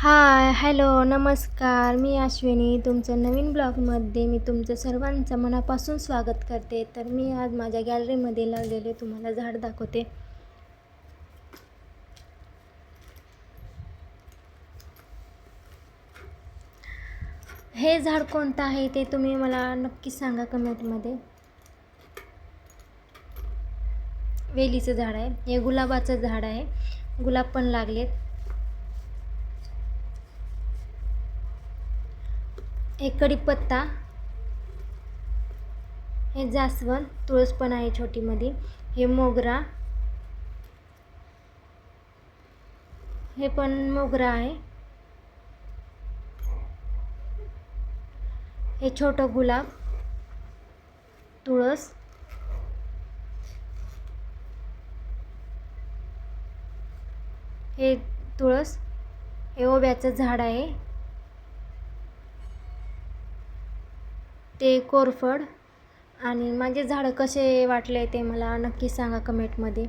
Hi hello नमस्कार. मी अश्विनी. तुमचं नवीन ब्लॉगमध्ये मी तुमचं सर्वांचं मनापासून स्वागत करते. तर मी आज माझ्या गॅलरीमध्ये लावलेले तुम्हाला झाड दाखवते. हे झाड कोणतं आहे ते तुम्ही मला नक्की सांगा कमेंटमध्ये. वेलीचं झाड आहे. हे गुलाबाचं झाड आहे. गुलाब पण लागलेत. हे कढीपत्ता हे जास्वंद तुळस पण आहे छोटीमध्ये हे मोगरा. हे पण मोगरा आहे. हे छोटं गुलाब. तुळस. हे तुळस. हे ओव्याचं झाड आहे. ते कोरफड आणि माझे झाडं कसे वाटले ते मला नक्की सांगा कमेंटमध्ये.